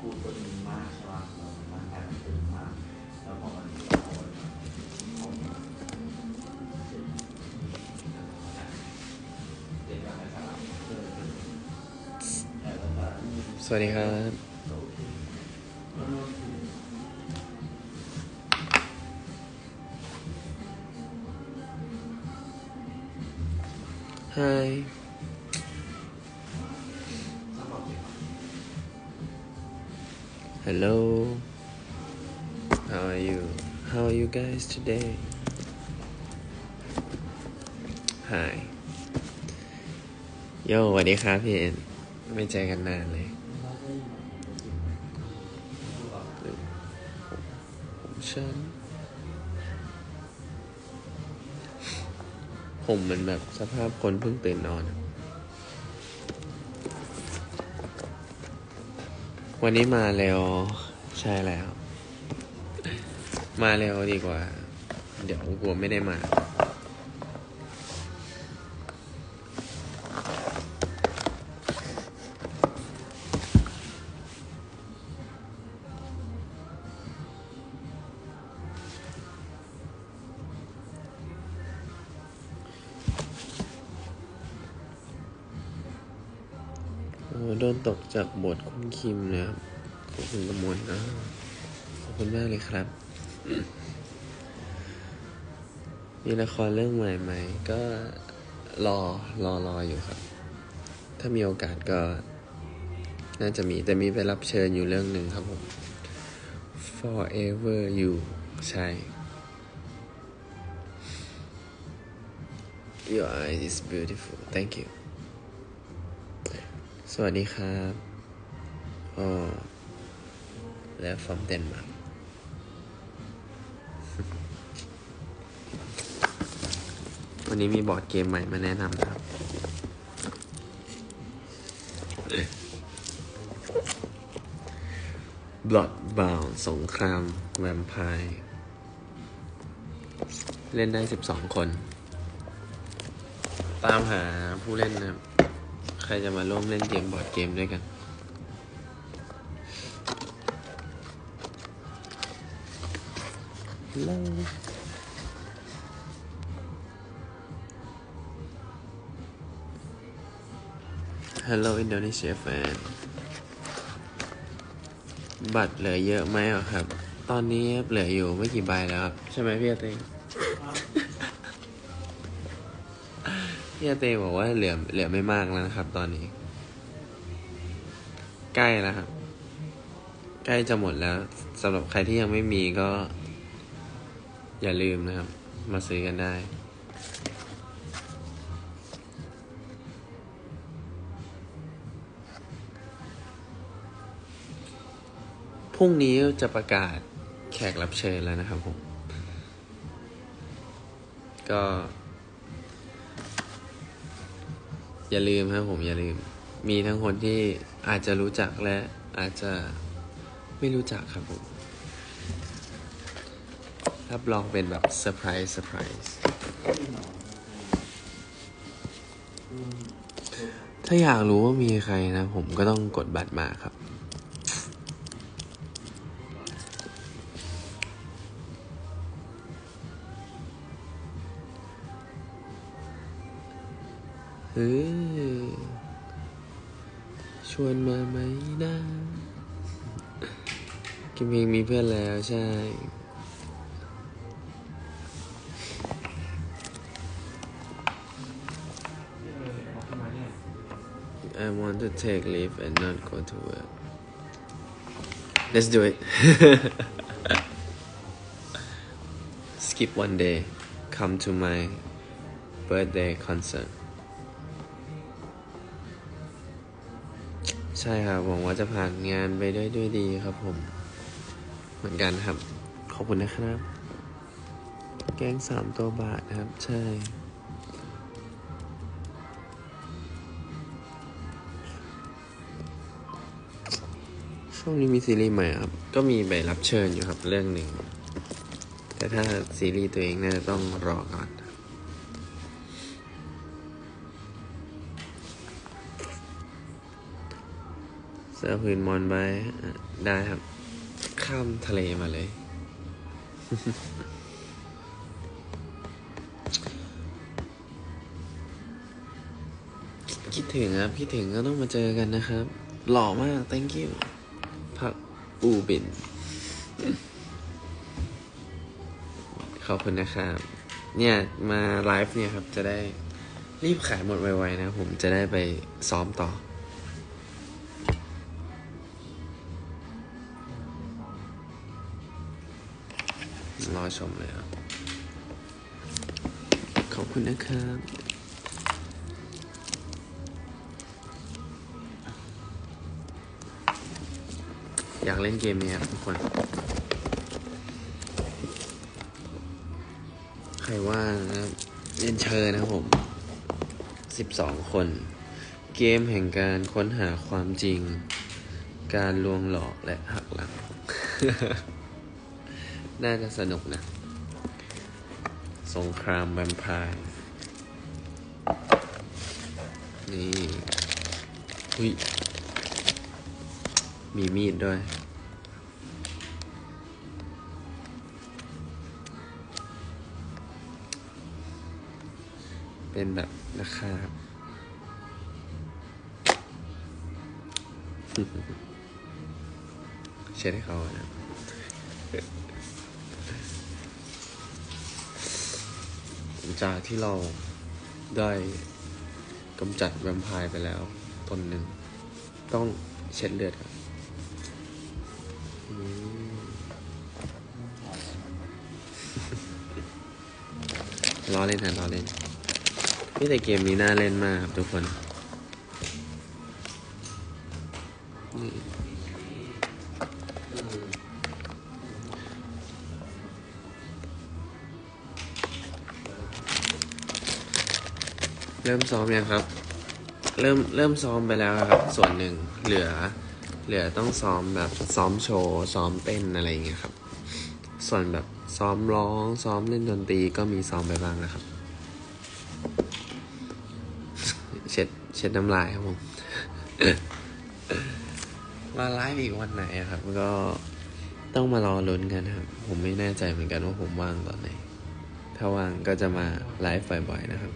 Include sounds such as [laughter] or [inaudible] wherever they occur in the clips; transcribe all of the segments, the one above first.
พูดตัวนี้มากใช่ป่ะแล้วมันกายเป็นตึงมากแล้วพอมันโอนเข้ามาเด็กก็ให้สลับเออแต่แล้วก็สวัสดีครับโอ Hello How are you How are you guys today Hi โยสวัสดีครับพี่เอ็นไม่เจอกันนานเลยผมฉันผมเหมือนแบบสภาพคนเพิ่งตื่นนอนอะ วันนี้มาเร็ว ใช่แล้ว มาเร็วดีกว่า เดี๋ยวกลัวไม่ได้มาโอ้โดนตกจากบท คิมนะครับขอบคุณกำมลนะขอบคุณมากเลยครับ มีละครเรื่องใหม่ไหมก็รอรอรออยู่ครับ ถ้ามีโอกาสก็ น่าจะมีแต่มีไปรับเชิญอยู่เรื่องหนึ่งครับผม forever you ใช่ your eyes is beautiful thank you สวัสดีครับ อ๋อและ from Denmark วันนี้มีบอร์ดเกมใหม่มาแนะนำครับ Bloodbound สงคราม แวมไพร์เล่นได้12คน ตามหาผู้เล่นนะครับ ใครจะมาร่วมเล่นเกมบอร์ดเกมด้วยกัน Hello Hello Indonesia fan บัตรเหลือเยอะไหมอะครับ ตอนนี้เหลืออยู่ไม่กี่ใบแล้วครับ ใช่ไหมพี่อาเต้งพี่อาเต้บอกว่าเหลือเหลือไม่มากแล้วนะครับ ตอนนี้ ใกล้แล้วครับ ใกล้จะหมดแล้วสำหรับใครที่ยังไม่มีก็ อย่าลืมนะครับ มาซื้อกันได้พรุ่งนี้จะประกาศแขกรับเชิญแล้วนะครับผม ก็ อย่าลืมครับผมอย่าลืม มีทั้งคนที่อาจจะรู้จักและอาจจะไม่รู้จักครับผม รับรองเป็นแบบเซอร์ไพรส์เซอร์ไพรส์ถ้าอยากรู้ว่ามีใครนะ ผมก็ต้องกดบัตรมาครับเออชวนมาไหมนะกิมเองมีเพื่อนแล้วใช่ to take leave and not go to work. Let's do it. Skip one day. Come to my birthday concert. ใช่ครับหวังว่าจะผ่านงานไปได้ด้วยดีครับผม เหมือนกันครับ ขอบคุณนะครับ แกงสามตัวบาทครับ ใช่ ช่วงนี้มีซีรีส์ใหม่ครับ ก็มีใบรับเชิญอยู่ครับเรื่องหนึ่ง แต่ถ้าซีรีส์ตัวเองน่าจะต้องรอก่อนซเสื้อพื้นมอนไปได้ครับ ข้ามทะเลมาเลยคิดถึงครับ คิดถึงก็ต้องมาเจอกันนะครับ หล่อมาก thank you อูบิน ขอบคุณนะครับ เนี่ยมาไลฟ์เนี่ยครับ จะได้รีบขายหมดไวๆนะ ผมจะได้ไปซ้อมต่อรอชมเลยครับ ขอบคุณนะครับ อยากเล่นเกมนี้ครับทุกคน ใครว่างนะครับเล่นเชิญนะครับผมสิบสองคน เกมแห่งการค้นหาความจริง การลวงหลอกและหักหลัง น่าจะสนุกนะ สงครามแวมไพร์นี่หุย มีมีดด้วย เป็นแบบราคาเช็ดให้เขาอะนะจากที่เราได้กำจัดแวมไพร์ไปแล้วตนหนึ่ง ต้องเช็ดเลือดครับ อเล่นนะล้อเล่นนี่แต่เกมนี้น่าเล่นมากครับทุกคนเริ่มซ้อมยังครับ เริ่มเริ่มซ้อมไปแล้วครับ ส่วนหนึ่งเหลือ เหลือต้องซ้อมแบบซ้อมโชว์ซ้อมเต้นอะไรอย่างเงี้ยครับ ส่วนแบบ ซ้อมร้อง ซ้อมเล่นดนตรีก็มีซ้อมไปบ้างนะครับ เช็ดเช็ดน้ำลายครับผม มาไลฟ์อีกวันไหนอะครับ ก็ต้องมารอลุ้นกันครับ ผมไม่แน่ใจเหมือนกันว่าผมว่างตอนไหน ถ้าว่างก็จะมาไลฟ์บ่อยๆนะครับ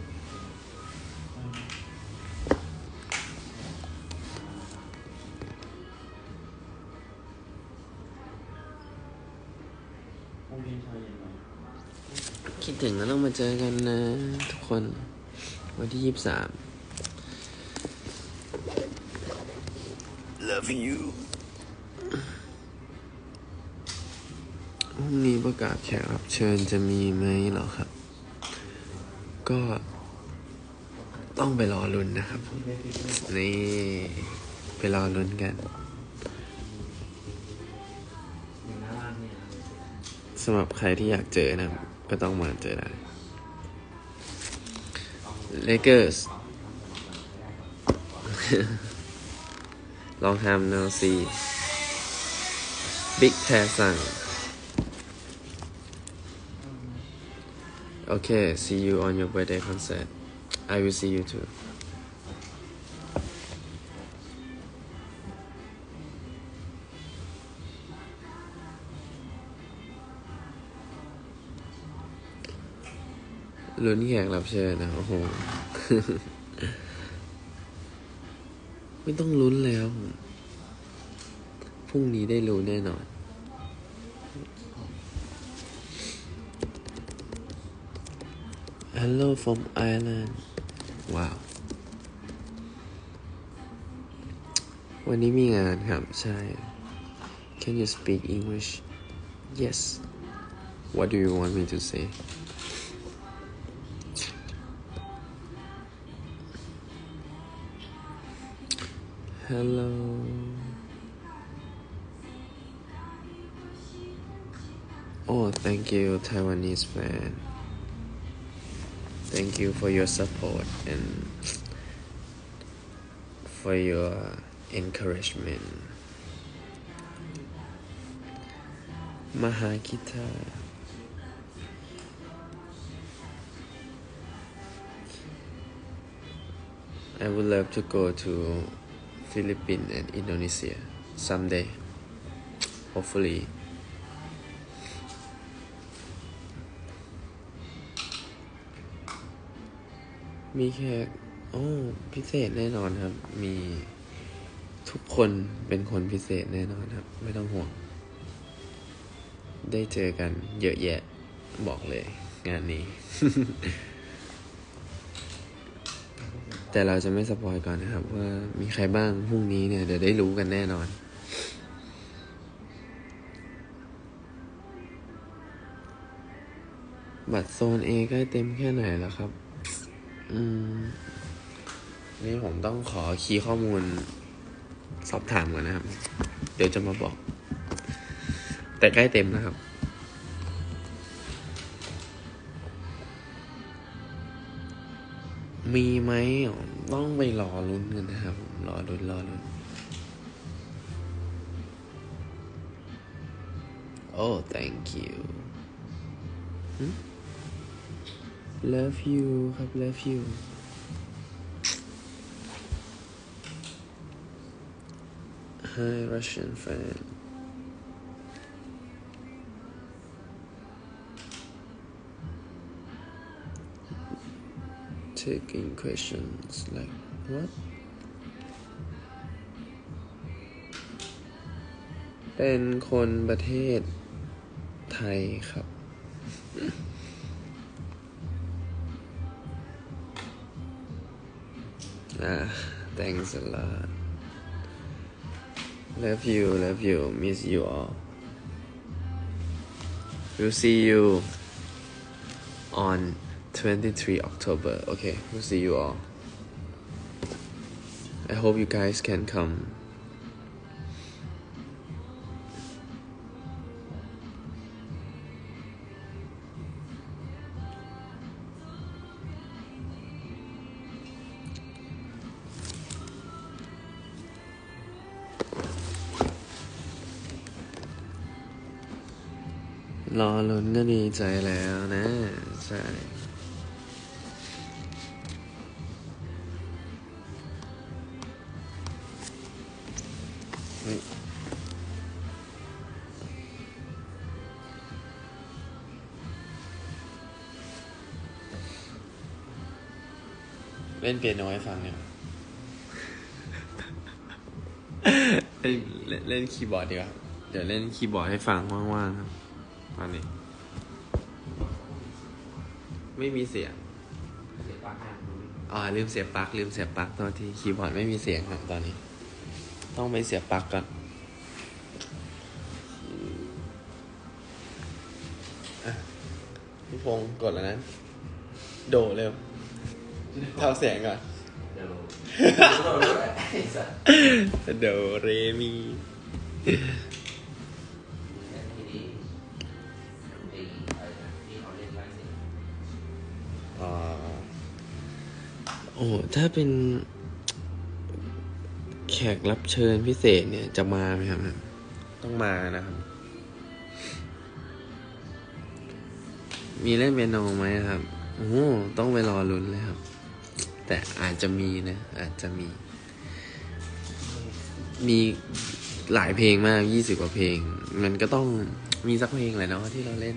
ดถึงแล้วต้องมาเจอกันนะ ทุกคน วันที่ยี่สิบสาม Love you พรุ่งนี้ประกาศแขกรับเชิญจะมีไหมเหรอครับ ก็ต้องไปรอลุ้นนะครับ นี่ไปรอลุ้นกันอยู่หน้าร้านเนี่ยสำหรับใครที่อยากเจอนะครับ ก็ต้องมาเจอได้ Lakers Long time no see Big Tae Sang Okay see you on your birthday concert I will see you too ลุ้นแขกรับเชิญนะโอ้โหไม่ต้องลุ้นแล้วพรุ่งนี้ได้รู้แน่นอน Hello from Ireland ว้าว วันนี้มีงานครับ ใช่ Can you speak English Yes What do you want me to say Hello. Oh, thank you, Taiwanese fan. Thank you for your support and for your encouragement. Mahakita. I would love to go to Philippines and Indonesia someday hopefully มี แขกโอ้พิเศษแน่นอนครับ มีทุกคนเป็นคนพิเศษแน่นอนครับ ไม่ต้องห่วง ได้เจอกันเยอะแยะ บอกเลย งานนี้ แต่เราจะไม่สปอยก่อนนะครับ ว่ามีใครบ้างพรุ่งนี้เนี่ยเดี๋ยวได้รู้กันแน่นอน บัตรโซน A ใกล้เต็มแค่ไหนแล้วครับ อืม นี่ผมต้องขอคีย์ข้อมูล สอบถามก่อนนะครับ เดี๋ยวจะมาบอก แต่ใกล้เต็มนะครับ มีไหมต้องไปรอลุ้นกันนะครับผมรอลุ้นรอลุ้นโอ้ thank you love you ครับ love you hi Russian fan taking questions like what เป็นคนประเทศไทยครับ อ่า thanks a lot love you love you miss you all we'll see you on 23 October okay we'll see you all I hope you guys can come รอลุ้นก็ดีใจแล้วนะ ใช่ เล่นเปียโนให้ฟังเนี่ยเล่นเล่นเล่นคีย์บอร์ดดีกว่าเดี๋ยวเล่นคีย์บอร์ดให้ฟังว่างๆครับตอนนี้ ไม่มีเสียงเสียปากอ่านดูดิอ่าลืมเสียบปลั๊กลืมเสียบปลั๊กตอนที่คีย์บอร์ดไม่มีเสียงครับตอนนี้ ต้องไปเสียบปลั๊กก่อนอะพี่พงศ์กดแล้วนะ โดเร็ว เท่าเสียงก่อนเดี๋ยวเดี๋ยวด้วยไอ้สัสโดเรมีแค่ที่ดีไอ้อะไรนะที่เขาเล่นไล่เสียงอ่าโอ้ถ้าเป็นแขกรับเชิญพิเศษเนี่ยจะมาไหมครับ ต้องมานะครับ มีเล่นเปียโนไหมครับ โอ้โหต้องไปรอลุ้นเลยครับ แต่อาจจะมีนะอาจจะมี มีหลายเพลงมากยี่สิบกว่าเพลง มันก็ต้องมีสักเพลงแหละเนาะที่เราเล่น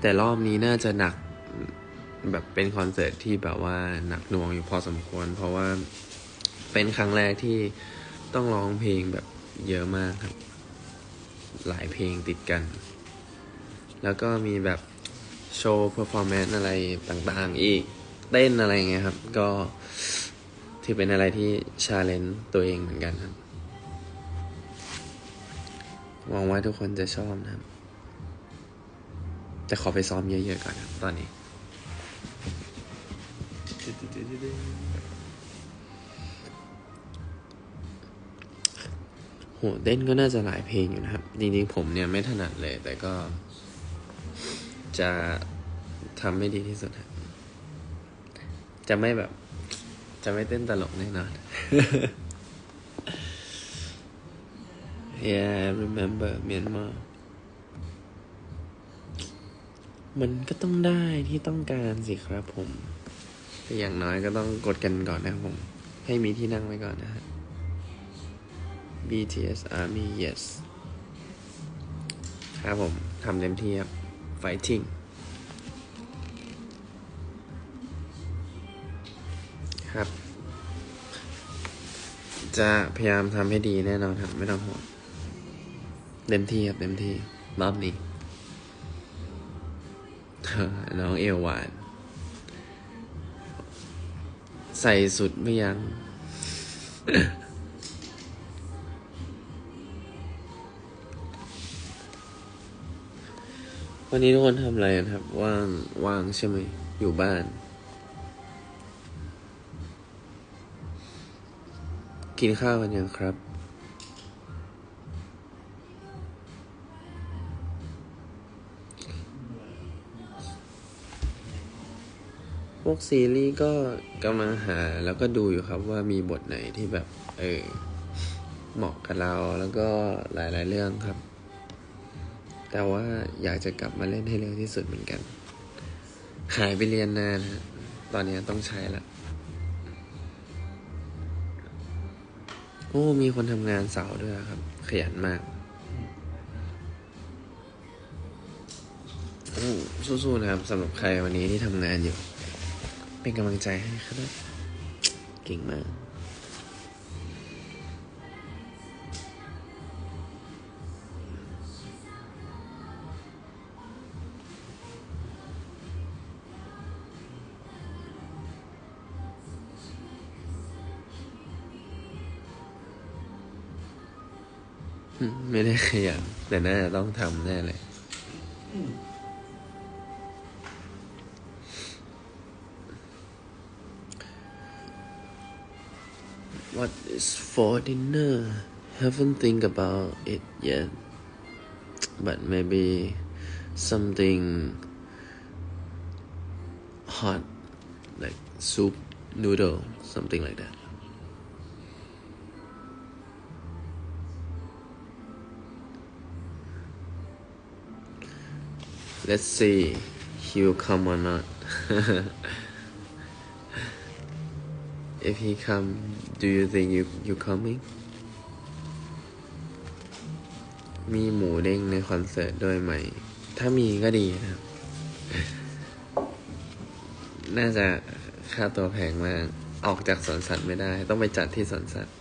แต่รอบนี้น่าจะหนักแบบเป็นคอนเสิร์ตที่แบบว่าหนักหน่วงอยู่พอสมควร เพราะว่าเป็นครั้งแรกที่ต้องร้องเพลงแบบเยอะมากครับ หลายเพลงติดกัน แล้วก็มีแบบ โชว์เพอร์ฟอร์แมนซ์อะไรต่างๆ อีกเต้นอะไรเงี้ยครับ ก็ถือเป็นอะไรที่ชาเลนจ์ตัวเองเหมือนกันครับหวังว่าทุกคนจะชอบนะครับ แต่ขอไปซ้อมเยอะๆก่อนครับตอนนี้ โหเต้นก็น่าจะหลายเพลงอยู่นะครับ จริงๆผมเนี่ยไม่ถนัดเลย แต่ก็ จะทำให้ดีที่สุดจะไม่แบบ จะไม่เต้นตลกแน่นอน yeah I remember Myanmar มันก็ต้องได้ที่ต้องการสิครับผมแต่อย่างน้อยก็ต้องกดกันก่อนนะครับผม ให้มีที่นั่งไว้ก่อนนะฮะ BTS Army yes ครับผมทำเต็มที่ครับ fighting ครับ จะพยายามทำให้ดีแน่นอนครับ ไม่ต้องห่วงเต็มที่ครับเต็มที่รอบนี้น้องเอวหวาน ใส่สุดไม่ยัง้ง วันนี้ทุกคนทำอะไรกันครับ ว่างว่างใช่ไหมอยู่บ้าน กินข้าวกันยังครับ พวกซีรีส์ก็กำลังหาแล้วก็ดูอยู่ครับว่ามีบทไหนที่แบบ เออ เหมาะกับเราแล้วก็หลายๆเรื่องครับ แต่ว่าอยากจะกลับมาเล่นให้เร็วที่สุดเหมือนกัน หายไปเรียนนานฮะ ตอนนี้ต้องใช้ละโอ้มีคนทำงานเสาด้วยครับ ขยันมากโอ้สู้ๆนะครับสำหรับใครวันนี้ที่ทำงานอยู่ เป็นกำลังใจให้ครับเก่งมาก ไม่ได้ขยันแต่น่าจะต้องทำแน่เลย What is for dinner? Haven't think about it yet. But maybe something hot, like soup, noodle, something like that. Let's see, he will come or not. if he come, do you think you you coming? มีหมูเด้งในคอนเสิร์ตด้วยไหม ถ้ามีก็ดีนะครับ น่าจะค่าตัวแพงมาก ออกจากสวนสัตว์ไม่ได้ ต้องไปจัดที่สวนสัตว์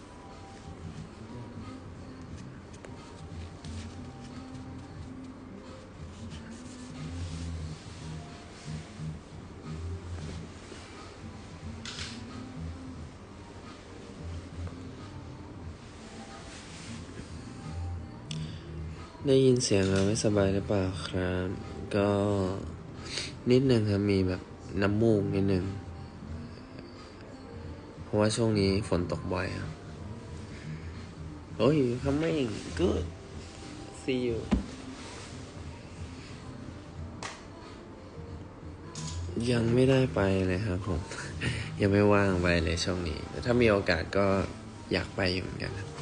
ได้ยินเสียงเราไม่สบายหรือเปล่าครับ ก็นิดนึงครับ มีแบบน้ำมูกนิดนึง เพราะว่าช่วงนี้ฝนตกบ่อยครับโอ้ย coming good see you ยังไม่ได้ไปเลยครับผม ยังไม่ว่างไปเลยช่วงนี้ แต่ถ้ามีโอกาสก็อยากไปอยู่เหมือนกันครับ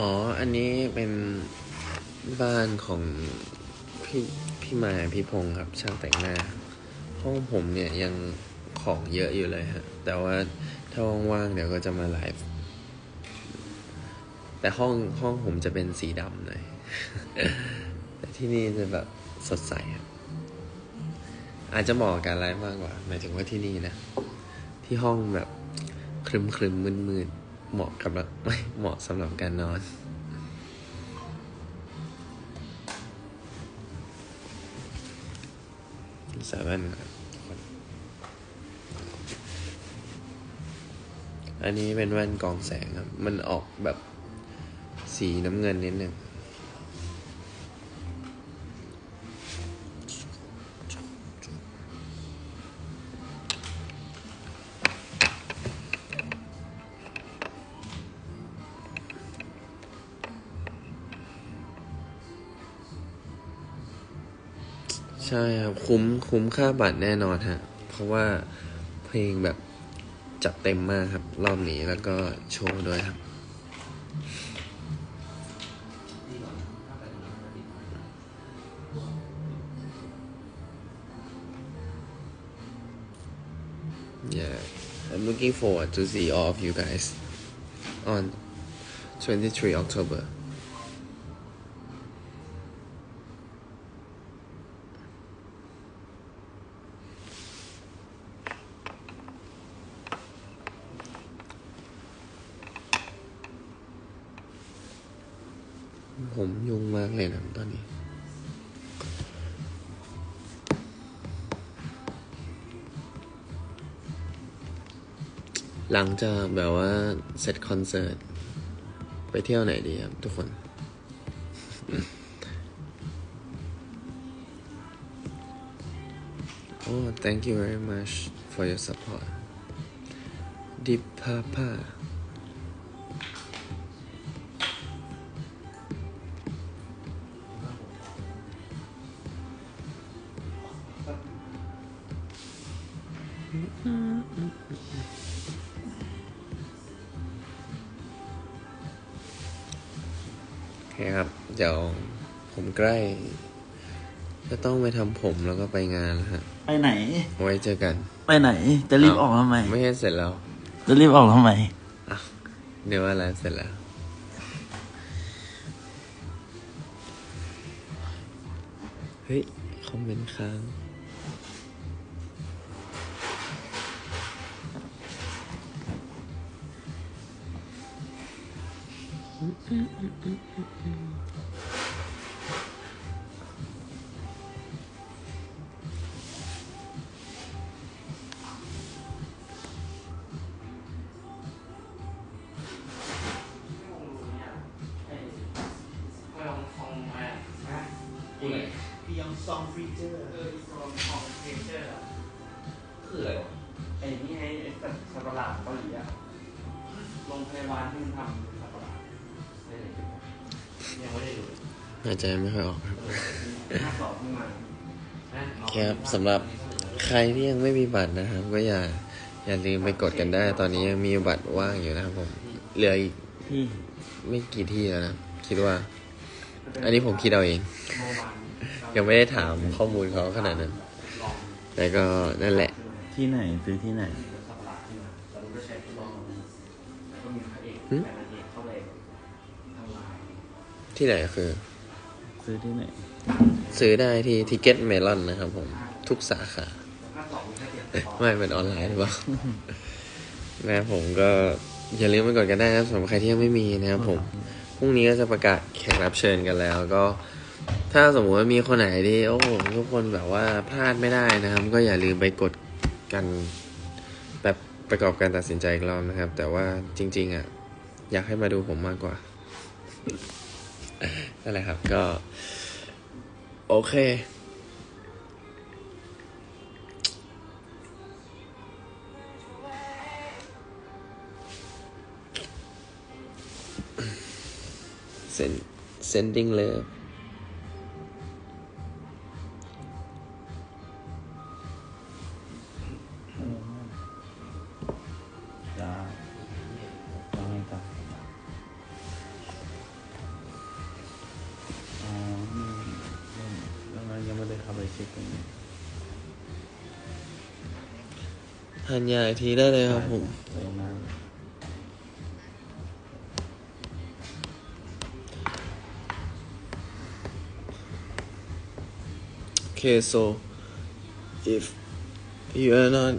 อ๋อ อันนี้เป็นบ้านของพี่พี่มายพี่พงศ์ครับ ช่างแต่งหน้า ห้องผมเนี่ยยังของเยอะอยู่เลยฮะ แต่ว่าถ้าว่างๆเดี๋ยวก็จะมาไลฟ์แต่ห้องห้องผมจะเป็นสีดำหน่อยแต่ที่นี่จะแบบสดใสครับอาจจะเหมาะกับการไลฟ์มากกว่า หมายถึงว่าที่นี่นะ ที่ห้องแบบครึมครึมมืนมืนๆ เหมาะกับเราไม่เหมาะสำหรับการนอนใส่แว่นอันนี้เป็นแว่นกองแสงครับ มันออกแบบสีน้ำเงินนิดนึง ใช่ครับคุ้มคุ้มค่าบัตรแน่นอนฮะ เพราะว่าเพลงแบบจัดเต็มมากครับ รอบนี้แล้วก็โชว์ด้วยครับ Yeah, I'm looking forward to see all of you guys on 23 October. หลังจากแบบว่าเสร็จคอนเสิร์ต ไปเที่ยวไหนดีครับทุกคน oh thank you very much for your support Deep Papa ใกล้จะต้องไปทำผมแล้วก็ไปงานแล้วฮะ ไปไหน ไว้เจอกัน ไปไหน จะรีบออกทำไม ไม่ให้เสร็จแล้ว จะรีบออกทำไม เดี๋ยวว่าอะไรเสร็จแล้ว เฮ้ย คอมเมนต์ค้างพี หายใจไม่ค่อยออกครับภาคสองเพิ่งมาครับสำหรับใครที่ยังไม่มีบัตรนะครับ ก็อย่าอย่าลืมไปกดกันได้ ตอนนี้ยังมีบัตรว่างอยู่นะครับผมเหลืออีกที่ไม่กี่ที่แล้วนะคิดว่า อันนี้ผมคิดเอาเองโรงพยาบาลยังไม่ได้ถามข้อมูลเขาขนาดนั้น แต่ก็นั่นแหละ ที่ไหนซื้อที่ไหนสัตว์ประหลาดที่มาแต่รู้ว่าใช้ทดลองแล้วก็มีพระเอกหึแฟนนางเอกเข้าไปทำลายที่ไหนคือ ซื้อที่ไหน ซื้อได้ที่ทิเก็ตเมลอนนะครับผม ทุกสาขาภาคสองมีแค่เจ็ดตอนไม่เป็นออนไลน์หรือเปล่านะครับผมก็อย่าลืมไปกดกันได้นะครับสำหรับใครที่ยังไม่มีนะครับผมพรุ่งนี้ก็จะประกาศแขกรับเชิญกันแล้วก็ ถ้าสมมติว่ามีคนไหนที่โอ้โหทุกคนแบบว่าพลาดไม่ได้นะครับ ก็อย่าลืมไปกดกันแบบประกอบการตัดสินใจอีกรอบนะครับ แต่ว่าจริง ๆ อะ อยากให้มาดูผมมากกว่า นั่นแหละครับ ก็ โอเค send sending love เข้าไปเช็คตรงนี้ทานยาอีกทีได้เลยครับผมใส่น้ Okay, so if you are not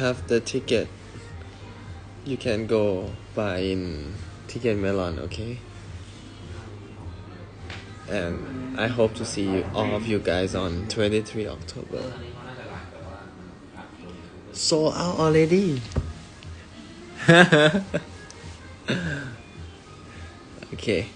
have the ticket, you can go buy in Ticket Melon, okay? And I hope to see you all of you guys on 23 October. Sold out already. [laughs] okay.